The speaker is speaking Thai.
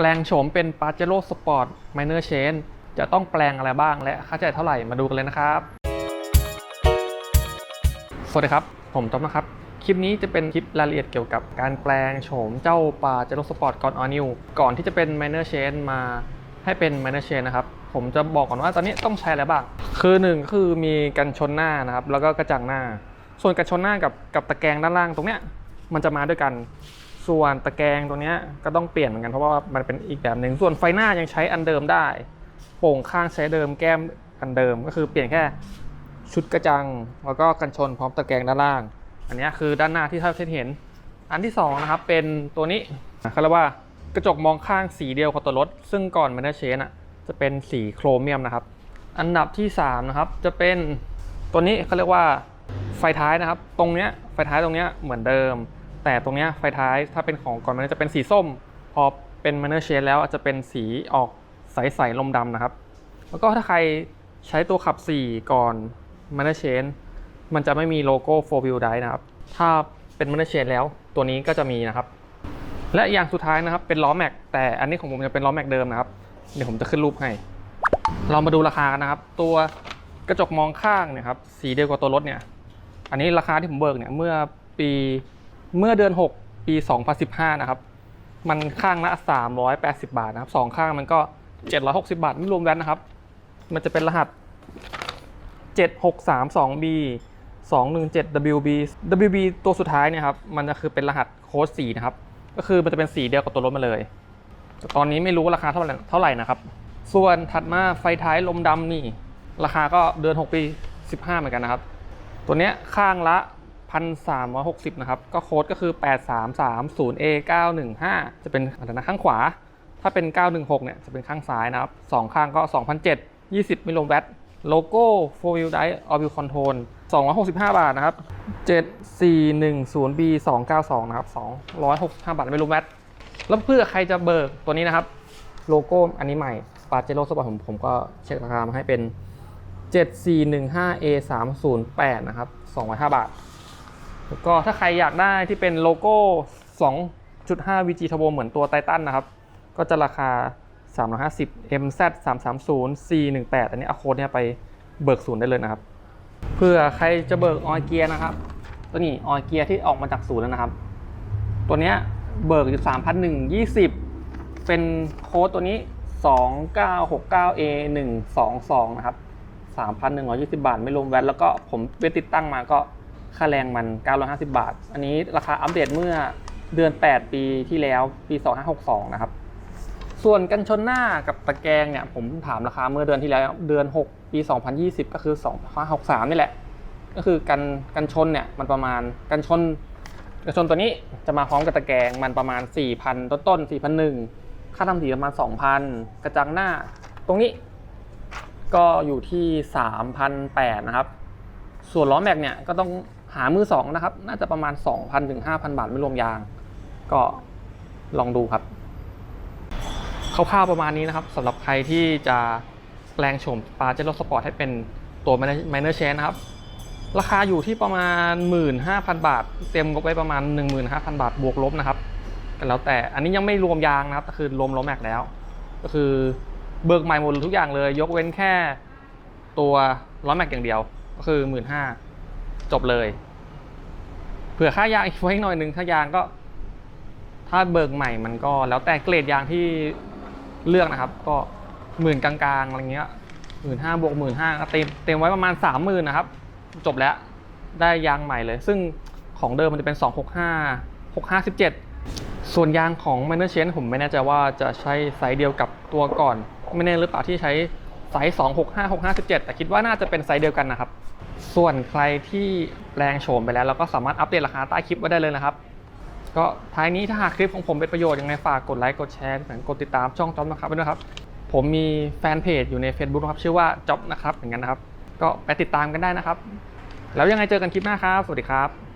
แปลงโฉมเป็น Pajero Sport Minor Change จะต้องแปลงอะไรบ้างและค่าใช้จ่ายเท่าไหร่มาดูกันเลยนะครับ สวัสดีครับ ผมจ๊อบนะครับ คลิปนี้จะเป็นคลิปรายละเอียดเกี่ยวกับการแปลงโฉมเจ้า Pajero Sport ก่อน All New ก่อนที่จะเป็น Minor Change มาให้เป็น Minor Change นะครับ ผมจะบอกก่อนว่าตอนนี้ต้องใช้อะไรบ้าง คือหนึ่งก็คือมีกันชนหน้านะครับ แล้วก็กระจังหน้า ส่วนกันชนหน้ากับกับตะแกรงด้านล่างตรงเนี้ยมันจะมาด้วยกัน ส่วนตะแกรงตัวนี้ก็ต้องเปลี่ยนเหมือนกันเพราะว่ามันเป็นอีกแบบหนึ่งส่วนไฟหน้ายังใช้อันเดิมได้ โป่งข้างใช้เดิมแก้มอันเดิมก็คือเปลี่ยนแค่ชุดกระจัง แล้วก็กันชนพร้อมตะแกรงด้านล่าง อันนี้คือด้านหน้าที่ท่านเห็น อันที่สองนะครับเป็นตัวนี้เขาเรียกว่ากระจกมองข้างสีเดียวกับตัวรถ ซึ่งก่อนมันจะเชนอะจะเป็นสีโครเมียมนะครับ อันดับที่สามนะครับจะเป็นตัวนี้เขาเรียกว่าไฟท้ายนะครับ ตรงเนี้ยไฟท้ายตรงเนี้ยเหมือนเดิม แต่ตรงเนี้ยไฟท้ายถ้าเป็นของก่อนมันจะเป็นสีส้ม พอเป็นมันเนอร์เชนแล้วอาจจะเป็นสีออกใสๆลมดำนะครับ แล้วก็ถ้าใครใช้ตัวขับ 4 ก่อนมันเนอร์เชนมันจะไม่มีโลโก้4 wheel drive นะครับ ถ้าเป็นมันเนอร์เชนแล้วตัวนี้ก็จะมีนะครับ และอย่างสุดท้ายนะครับเป็นล้อแม็กแต่อันนี้ของผมจะเป็นล้อแม็กเดิมนะครับเดี๋ยวผมจะขึ้นรูปให้ เรามาดูราคากันนะครับ ตัวกระจกมองข้างเนี่ยครับสีเดียวกับตัวรถเนี่ย อันนี้ราคาที่ผมเบิกเนี่ยเมื่อปี เมื่อเดือน 6 ปี 2015 นะครับ มันข้างละ 380 บาทนะครับสองข้างมันก็ 760 บาทไม่รวมแวตนนะครับ มันจะเป็นรหัส 7632B 217 WB WB ตัวสุดท้ายเนี่ยครับ มันจะคือเป็นรหัสโค้ดสีนะครับ ก็คือมันจะเป็นสีเดียวกับตัวรถมาเลยแต่ตอนนี้ไม่รู้ราคาเท่าไหร่เท่าไหร่นะครับ ส่วนถัดมาไฟท้ายลมดำนี่ ราคาก็เดือน 6 ปี 15 เหมือนกันนะครับ ตัวเนี้ยข้างละ 1,360 นะครับ ก็โค้ดก็คือ 8330A915 จะเป็นอะไรนะข้างขวา ถ้าเป็น 916 เนี่ย จะเป็นข้างซ้ายนะครับสองข้างก็ 2,007 20 มิลลิแวตต์โลโก้4 wheel drive all wheel control 265 บาทนะครับ 7410B 292 นะครับ 265 บาทมิลลิแวตต์แล้วเพื่อใครจะเบิกตัวนี้นะครับ โลโก้อันนี้ใหม่ปาเจโร่สปอร์ตผมผมก็เช็คราคามาให้เป็น 7415A308 นะครับ 205 บาท แล้วก็ถ้าใครอยากได้ที่เป็นโลโก้ 2.5 VG Turbo เหมือนตัวไททันนะครับ ก็จะราคา 350 MZ 330 C18 อันนี้เอาโค้ดเนี่ยไปเบิกศูนย์ได้เลยนะครับ เพื่อใครจะเบิกออยเกียร์นะครับ ตัวนี้ออยเกียร์ที่ออกมาจากศูนย์แล้วนะครับ ตัวเนี้ยเบิกอยู่3,120 เป็นโค้ดตัวนี้ 2969A122 นะครับ 3,120 บาท ไม่รวมแวตแล้วก็ผมไปติดตั้งมาก็ ค่าแรงมัน 950 บาท อันนี้ราคาอัปเดตเมื่อเดือน 8 ปีที่แล้ว ปี 2562 นะครับ ส่วนกันชนหน้ากับตะแกรงเนี่ย ผมถามราคาเมื่อเดือนที่แล้ว เดือน 6 ปี 2020 ก็คือ 2563 นี่แหละ ก็คือกันกันชนเนี่ยมันประมาณกันชนกันชนตัวนี้จะมาพร้อมกับตะแกรงมันประมาณ 4,000 ต้นต้น4,001 ค่าทำสีประมาณ 2,000 กระจังหน้า ตรงนี้ก็อยู่ที่ 3,800 นะครับ ส่วนล้อแม็กเนี่ยก็ต้องามือสองนะครับ น่าจะประมาณ 2,000ถึง5,000 บาทไม่รวมยาง ก็ลองดูครับคร่าวๆประมาณนี้นะครับสำหรับใครที่จะแปลงโฉมปาเจโรสปอร์ตให้เป็นตัว Minor Change นะครับ ราคาอยู่ที่ประมาณ 15,000 บาท เต็มงบไว้ประมาณ 15,000 บาทบวกลบนะครับก็แล้วแต่อันนี้ยังไม่รวมยางนะครับก็คือรวมล้อแม็กแล้ว ก็คือเบิกใหม่หมดทุกอย่างเลย ยกเว้นแค่ตัวล้อแม็กอย่างเดียว ก็คือ 15,000จบเลย เผื่อค่ายางอีกไว้หน่อยหนึ่งค่ายางก็ ถ้าเบิกใหม่มันก็ แล้วแต่เกรดยางที่เลือกนะครับ ก็หมื่นกลางๆอะไรเงี้ยหมื่นห้าบวกหมื่นห้าเต็มเต็มไว้ประมาณสามหมื่นนะครับ จบแล้วได้ยางใหม่เลย ซึ่งของเดิมมันจะเป็น265 657ส่วนยางของ Minor Change ผมไม่แน่ใจว่าจะใช้ไซส์เดียวกับตัวก่อน ไม่แน่หรือเปล่าที่ใช้ไซส์265 657 แต่คิดว่าน่าจะเป็นไซส์เดียวกันนะครับ ส่วนใครที่แปลงโฉมไปแล้วเราก็สามารถอัปเดตราคาใต้คลิปไว้ได้เลยนะครับ ก็ท้ายนี้ถ้าหากคลิปของผมเป็นประโยชน์ยังไงฝากกดไลค์กดแชร์เหมือนกดติดตามช่องจ๊อบนะครับไปด้วยครับ ผมมีแฟนเพจอยู่ใน Facebook นะครับชื่อว่าจ๊อบนะครับอย่างนั้นนะครับ ก็ไปติดตามกันได้นะครับ แล้วยังไงเจอกันคลิปหน้าครับ สวัสดีครับ